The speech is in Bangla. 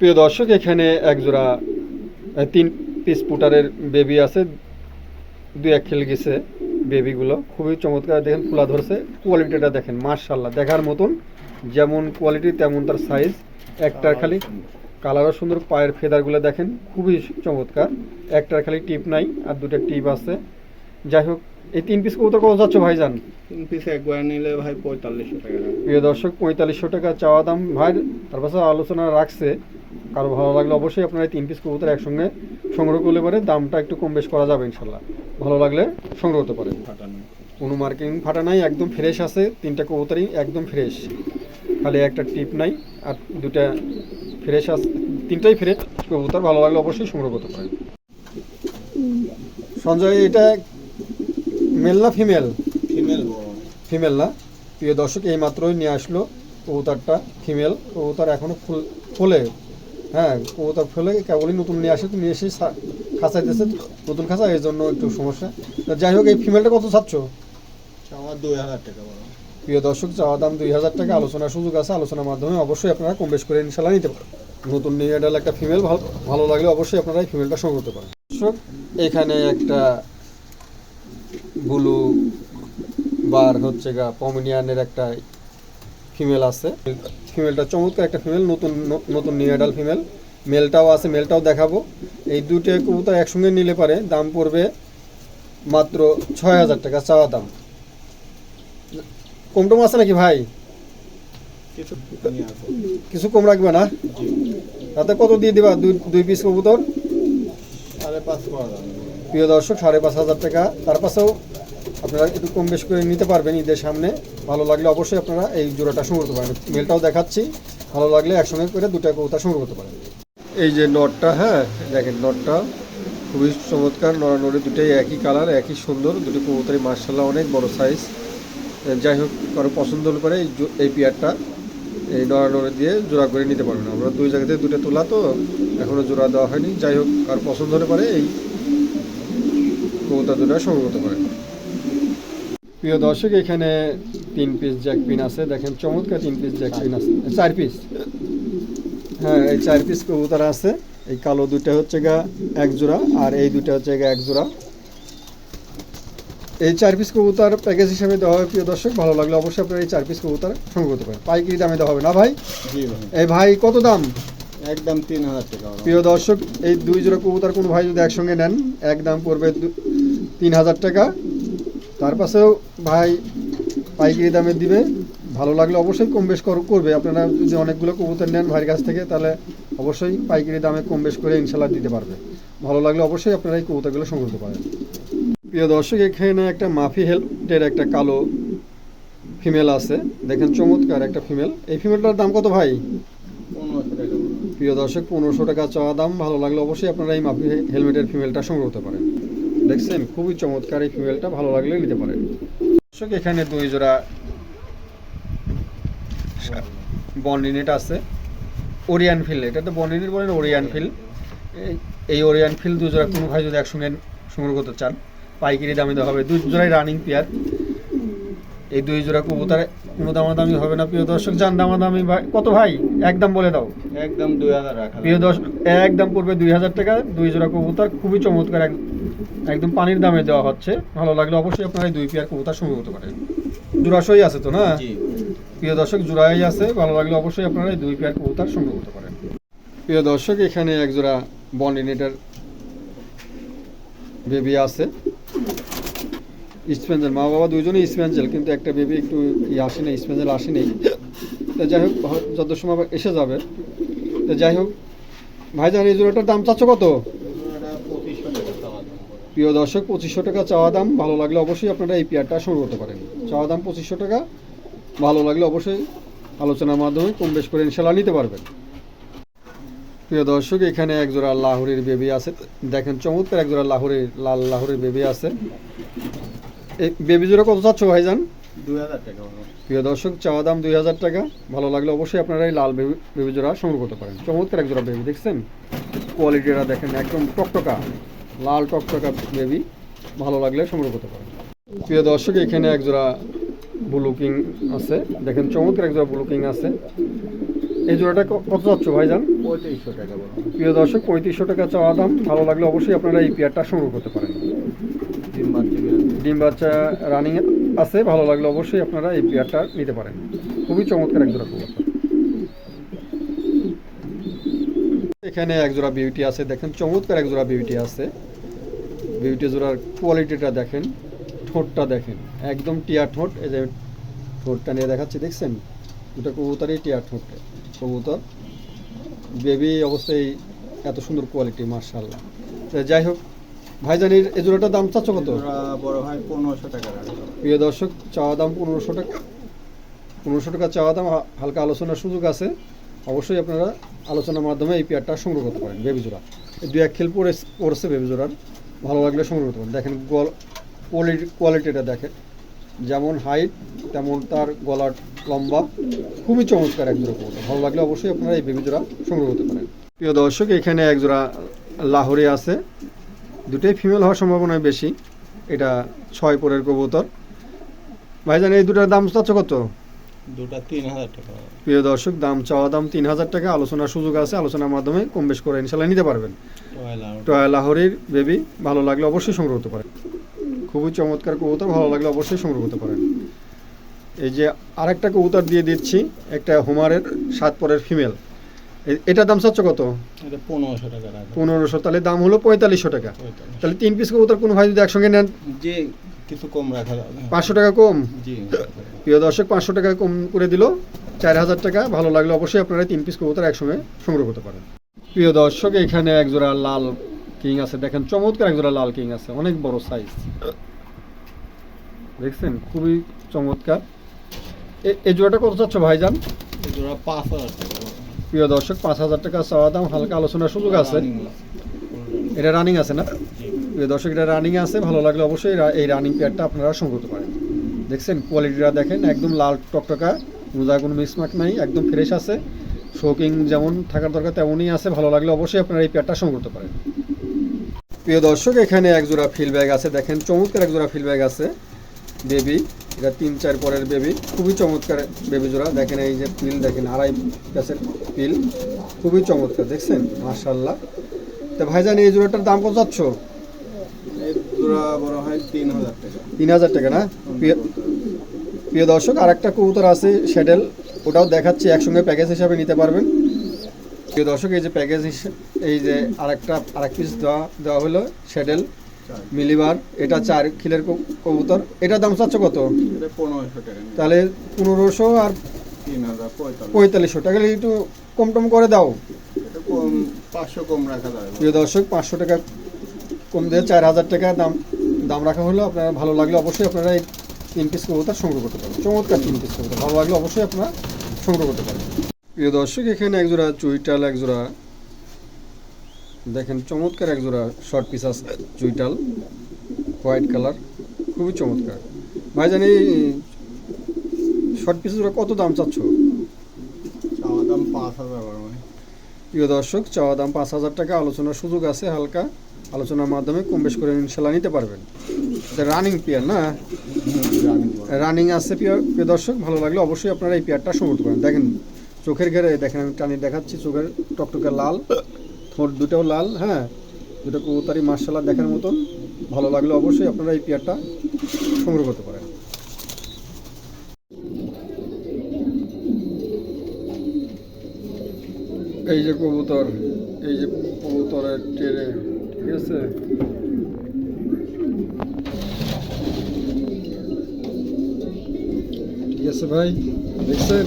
প্রিয় দর্শক এখানে এক জোড়া তিন পিস পুটারের বেবি আছে। দুই এক খেলে গেছে বেবিগুলো খুবই চমৎকার দেখেন খোলা ধরছে। কোয়ালিটিটা দেখেন মার্শাল্লাহ দেখার মতন। যেমন কোয়ালিটি তেমন তার সাইজ একটার খালি কালারও সুন্দর পায়ের ফেদারগুলো দেখেন খুবই চমৎকার। একটার খালি টিপ নাই আর দুটা টিপ আছে। যাই হোক এই তিন পিস কবুতর কত যাচ্ছে ভাইজান? তিন পিস একবার নিলে ভাই পঁয়তাল্লিশশো টাকা। প্রিয় দর্শক পঁয়তাল্লিশশো টাকা চাওয়া দাম। ভাই তার পাশে আলোচনা রাখছে। কারও ভালো লাগলে অবশ্যই আপনারা এই তিন পিস কবুতর একসঙ্গে সংগ্রহ করলে পরে দামটা একটু কম বেশ করা যাবে ইনশাল্লাহ ভালো লাগলে সংগ্রহ করতে পারেন। কোনো মার্কিং ফাটা নাই একদম ফ্রেশ আছে তিনটা কবুতরই একদম ফ্রেশ খালি একটা টিপ নাই আর দুটা ফ্রেশ আছে তিনটাই ফ্রেশ কবুতর ভালো লাগলে অবশ্যই সংগ্রহ করতে পারেন। সঞ্জয় এটা মেল না ফিমেল ফিমেল ফিমেল না? প্রিয় দর্শক এই মাত্রই নিয়ে আসলো কবুতরটা ফিমেল কবুতর এখনও ফুল ফোলে। হ্যাঁ কবুতর ফেলে কেবলই নতুন নিয়ে আসে তো নিয়ে এসে দিয়েছে নতুন খাঁচা এই জন্য একটু সমস্যা। যাই হোক এই ফিমেলটা কত চাচ্ছ? আমার দুই হাজার টাকা প্রিয় দর্শক চাওয়া দাম দুই হাজার টাকা আলোচনার সুযোগ আছে আলোচনার মাধ্যমে অবশ্যই আপনারা কম বেশ করে ইনশাল্লাহ নিতে পারেন নতুন নিয়ে এডাল একটা ফিমেল ভালো ভালো লাগলে অবশ্যই আপনারা এই ফিমেলটা সংগ্রহ করতে পারেন। দর্শক এখানে একটা ব্লু বার হচ্ছে গা পমিনিয়ানের একটা ফিমেল আছে। ফিমেলটা চমৎকার একটা ফিমেল নতুন নতুন নিউ অ্যাডাল ফিমেল মেলটাও আছে মেলটাও দেখাবো। এই দুটো কবুতর একসঙ্গে নিলে পারে দাম পড়বে মাত্র ছয় হাজার টাকা চাওয়া দাম। কমটম আছে নাকি ভাই? কিছু কম রাখবে না? তাতে কত দিয়ে দিবা? দুই দুই পিস কবুতর? প্রিয় দর্শক সাড়ে পাঁচ হাজার টাকা। তার পাশেও আপনারা একটু কম বেশ করে নিতে পারবেন ঈদের সামনে। ভালো লাগলে অবশ্যই আপনারা এই জোড়াটা সংগ্রহ করতে পারেন। মেলটাও দেখাচ্ছি। ভালো লাগলে একসঙ্গে করে দুটা কবুতর সংগ্রহ করতে পারেন। এই যে নটটা হ্যাঁ দেখেন নটটা। খুবই চমৎকার, নড়ানড়ি দুটোই একই কালার, একই সুন্দর, দুটো কবুতরই মার্শাল্লাহ অনেক বড় সাইজ যাই হোক, কারও পছন্দ হলে পরে এই পেয়ারটা এই নড়ানড়ি দিয়ে জোড়া করে নিতে পারবেন। আমরা দুই জায়গা দুটো তোলা তো এখনও জোড়া দেওয়া হয়নি। যাই হোক, কারও পছন্দ হলে পরে এই কবুতর দুটো সংগ্রহ করতে পারেন। প্রিয় দর্শক এখানে তিন পিস জ্যাক পিন আছে। দেখেন চমৎকার তিন পিস জ্যাক পিন আছে। চার পিস হ্যাঁ এই চার পিস কবুতর আছে। এই কালো দুটা হচ্ছে গা এক জোড়া আর এই দুটা হচ্ছে গা এক জোড়া। এই চার পিস কবুতর প্যাকেজ হিসেবে দেওয়া হবে প্রিয় দর্শক। ভালো লাগলে অবশ্যই আপনারা এই চার পিস কবুতর সংগ্রহ করতে পারেন। পাইকারি দামে দেওয়া হবে না ভাই? এই ভাই কত দাম? একদম তিন হাজার টাকা প্রিয় দর্শক এই দুই জোড়া কবুতর কোনো ভাই যদি একসঙ্গে নেন এক দাম পড়বে তিন হাজার টাকা। তার পাশেও ভাই পাইকারি দামে দিবে। ভালো লাগলে অবশ্যই কম বেশ কর- করবে। আপনারা যদি অনেকগুলো কবুতর নেন ভাইয়ের কাছ থেকে তাহলে অবশ্যই পাইকারি দামে কম বেশ করে ইনশাল্লাহ দিতে পারবে। ভালো লাগলে অবশ্যই আপনারা এই কবুতরগুলো সংগ্রহ করতে পারেন। প্রিয় দর্শক এখানে একটা মাফি হেল্পের একটা কালো ফিমেল আছে। দেখেন চমৎকার একটা ফিমেল। এই ফিমেলটার দাম কত ভাই? প্রিয় দর্শক পনেরোশো টাকা চাওয়া দাম। ভালো লাগলে অবশ্যই আপনারা এই মাফি হেলমেটের ফিমেলটা সংগ্রহ করতে পারেন। দেখছেন খুবই চমৎকার এই ফিমেলটা ভালো লাগলে নিতে পারেন। দর্শক এখানে দুই জোড়া বন্ডিনেট আছে ওরিয়ান ফিল এটা তো বন্ডিনেট বলেন ওরিয়ান ফিল এই- ওরিয়ান ফিল দুই জোড়া কোনো ভাই যদি একসঙ্গে সংগ্রহ করতে চান পাইকারি দামে দেওয়া হবে। দুই জোড়াই রানিং পেয়ার এই দুই জোড়া কবুতর কোনো দামাদামি হবে না প্রিয় দর্শক যান দামাদামি ভাই। কত ভাই? একদম বলে দাও। একদম দুই হাজার প্রিয় দর্শক একদম পড়বে দুই হাজার টাকা। দুই জোড়া কবুতর খুবই চমৎকার এক- একদম পানির দামে দেওয়া হচ্ছে। ভালো লাগলে অবশ্যই আপনারা দুই পেয়ার কবুতর সংগ্রহ করতে পারেন। জোড়াশই আছে তো না? প্রিয় দর্শক জোড়াই আছে। ভালো লাগলে অবশ্যই আপনারা দুই পেয়ার কবুতর সংগ্রহ করতে পারেন। প্রিয় দর্শক এখানে এক জোড়া বন্ডিনেটার বেবি আছে। স্পেঞ্জেল মা বাবা দুইজনই স্পেঞ্জেল কিন্তু একটা বেবি একটু ই আসেনি স্পেঞ্জেল আসেনি তো যাই হোক যত সময় এসে যাবে। তো যাই হোক ভাইজান এই জোড়াটার দাম চাচ্ছ কত এটা পঁচিশশো টাকা চাওয়া দাম পড়ে। প্রিয় দর্শক পঁচিশশো টাকা চাওয়া দাম ভালো লাগলে অবশ্যই আপনারা এই পেয়ারটা সংগ্রহ করতে পারেন। চাওয়া দাম পঁচিশশো টাকা ভালো লাগলে অবশ্যই আলোচনার মাধ্যমে কম বেশ করে ইনশাল্লাহ নিতে পারবেন। প্রিয় দর্শক এখানে এক জোড়া লাহোরের বেবি আছে। দেখেন চমৎকার এক জোড়া লাহোরের লাল লাহোরের বেবি আছে। এই বেবি জোড়া কত চাচ্ছ ভাইজান? প্রিয় দর্শক চাওয়া দাম দুই হাজার টাকা। ভালো লাগলে অবশ্যই আপনারা এই লাল বেবি বেবি জোড়া সংগ্রহ করতে পারেন। চমৎকার এক জোড়া বেবি দেখছেন? কোয়ালিটিটা দেখেন একদম টকটকা। লাল টকটকা বেবি ভালো লাগলে সংগ্রহ করতে পারেন। প্রিয় দর্শক এখানে এক জোড়া ব্লুকিং আছে। দেখেন চমৎকার এক জোড়া ব্লুকিং আছে। এই জোড়াটা কত ভাই ভাইজান? পঁয়ত্রিশশো টাকা প্রিয় দর্শক পঁয়ত্রিশশো টাকা চাওয়া দাম। ভালো লাগলে অবশ্যই আপনারা এই পেয়ারটা সংগ্রহ করতে পারেন। তিন বাচ্চা ডিম বাচ্চা রানিং আছে। ভালো লাগলে অবশ্যই আপনারা এই পেয়ারটা নিতে পারেন। খুবই চমৎকার এক জোড়া কবুতর এখানে এক জোড়া বিউটি আছে দেখেন চমৎকার এক জোড়া বিউটি আছে। বিউটি জোড়ার কোয়ালিটিটা দেখেন ঠোঁটটা দেখেন একদম টিয়ার ঠোঁট এই যে ঠোঁটটা নিয়ে দেখাচ্ছি দেখছেন? দুটো কবুতরই টিয়ার ঠোঁট কবুতর। বেবি অবস্থায় এত সুন্দর কোয়ালিটি মার্শাল্লাহ যাই হোক ভাইজানির এই জোড়াটার দাম চাচ্ছ কত? বড় ভাই পনেরোশো টাকা প্রিয় দর্শক চাওয়া দাম পনেরোশো টাকা। পনেরোশো টাকা চাওয়া দাম হালকা আলোচনার সুযোগ আছে। অবশ্যই আপনারা আলোচনার মাধ্যমে এই পেয়ারটা সংগ্রহ করতে পারেন, বেবি জোড়া। এই দুই এক খেল পরে পড়ছে বেবি জোড়ার, ভালো লাগলে সংগ্রহ করতে পারেন। দেখেন কোয়ালিটি কোয়ালিটিটা দেখেন। যেমন হাইট তেমন তার গলার লম্বা, খুবই চমৎকার এক জোড়া কবুতর। ভালো লাগলে অবশ্যই আপনারা এই বেবি জোড়া সংগ্রহ করতে পারেন। প্রিয় দর্শক, এখানে এক জোড়া লাহোরি আছে। দুটোই ফিমেল হওয়ার সম্ভাবনা বেশি। এটা ছয় পরের কবুতর। ভাইজান, এই দুটার দাম চাচ্ছ কত? দুটা তিন হাজার টাকা। প্রিয় দর্শক দাম চাওয়া দাম তিন হাজার টাকা আলোচনার সুযোগ আছে আলোচনার মাধ্যমে কম বেশ করে ইনশাল্লাহ নিতে পারবেন। টয়া লাহোরির বেবি ভালো লাগলে অবশ্যই সংগ্রহ করতে পারেন। খুবই চমৎকার কবুতর ভালো লাগলে অবশ্যই সংগ্রহ করতে পারেন। এই যে আরেকটা কবুতর দিয়ে দিচ্ছি একটা হোমারের সাত পরের ফিমেল। এটার দাম চাচ্ছ কত? পনেরোশো টাকা পনেরোশো তাহলে দাম হলো পঁয়তাল্লিশশো টাকা। তাহলে তিন পিস কবুতর কোনো ভাই যদি একসঙ্গে নেন? যে কিছু কম রাখা পাঁচশো টাকা কম? জি। প্রিয় দর্শক পাঁচশো টাকা কম করে দিল। চার হাজার টাকা ভালো লাগলে অবশ্যই আপনারা তিন পিস কবুতর একসঙ্গে সংগ্রহ করতে পারেন। প্রিয় দর্শক এখানে একজোড়া লাল কিং আছে। দেখেন চমৎকার একজোড়া লাল কিং আছে। অনেক বড় সাইজ দেখছেন? খুবই চমৎকার। এই জোড়াটা কত চাচ্ছ ভাইজান? এই জোড়া পাঁচ হাজার টাকা। প্রিয় দর্শক পাঁচ হাজার টাকা চাওয়া দাম। হালকা আলোচনার সুযোগ আছে। এটা রানিং আছে। না? দর্শক রানিং আছে। ভালো লাগলে অবশ্যই এই রানিং পেয়ারটা আপনারা সংগ্রহ করতে পারেন। দেখছেন কোয়ালিটিটা দেখেন, একদম লাল টকটকা মোজা কোনো মিসমার্ক নাই, একদম ফ্রেশ আছে। শোকিং যেমন থাকার দরকার তেমনই আছে। ভালো লাগলে অবশ্যই আপনারা এই পেয়ারটা সংগ্রহ করতে পারেন। প্রিয় দর্শক, এখানে এক জোড়া ফিল ব্যাগ আছে। দেখেন, চমৎকার এক জোড়া ফিল ব্যাগ আছে। বেবি এটা তিন, চার পরের বেবি খুবই চমৎকার বেবি জোড়া। দেখেন, এই যে পিল দেখেন, আড়াই প্যাসের পিল খুবই চমৎকার, দেখছেন? মার্শাল্লাহ তা ভাইজান, এই জোড়াটার দাম কত যাচ্ছ? জোড়া বড় হয় তিন হাজার টাকা। তিন হাজার টাকা না? প্রিয় দর্শক আর একটা কবুতর আছে শ্যাডেল ওটাও দেখাচ্ছি একসঙ্গে প্যাকেজ হিসাবে নিতে পারবেন। প্রিয় দর্শক এই যে প্যাকেজ এই যে আরেকটা আরেক পিস দেওয়া দেওয়া হলো শ্যাডেল চার। মিলিবার এটা চার খিলের কবুতর। এটার দাম চাচ্ছ কত। তাহলে পনেরোশো আর পঁয়তাল্লিশশো টাকা। একটু কম টম করে দাও। কম পাঁচশো কম রাখা প্রিয় দর্শক পাঁচশো টাকা কম দিয়ে চার হাজার টাকা দাম দাম রাখা হলো। আপনারা ভালো লাগলে অবশ্যই আপনারা এই তিন পিস কবুতর সংগ্রহ করতে পারেন। চমৎকার তিন পিস কবুতর। ভালো লাগলে অবশ্যই আপনারা সংগ্রহ করতে পারেন। প্রিয় দর্শক এখানে একজোড়া চুইটাল একজোড়া দেখেন চমৎকার একজোড়া শর্ট পিস আছে চুইটাল হোয়াইট কালার খুবই চমৎকার। ভাইজান জানি শর্ট পিস জোড়া কত দাম চাচ্ছ? চাওয়া দাম পাঁচ হাজার প্রিয় দর্শক চাওয়া দাম পাঁচ হাজার টাকা। আলোচনার সুযোগ আছে হালকা। আলোচনার মাধ্যমে কম বেশ করে ইনশাল্লাহ নিতে পারবেন। রানিং পেয়ার না? রানিং আছে প্রিয় প্রিয় দর্শক, ভালো লাগলে অবশ্যই আপনারা এই পেয়ারটা সংগ্রহ করেন। দেখেন, চোখের ঘেরে দেখেন, আমি টানি দেখাচ্ছি, চোখের টকটকে লাল, ঠোঁট দুটোও লাল হ্যাঁ? দুটো কবুতারি মার্শাল্লাহ দেখার মতন। ভালো লাগলে অবশ্যই আপনারা এই পেয়ারটা সংগ্রহ করতে পারেন। এই যে কবুতর, এই যে কবুতরের টেরে ঠিক আছে ঠিক আছে ভাই দেখছেন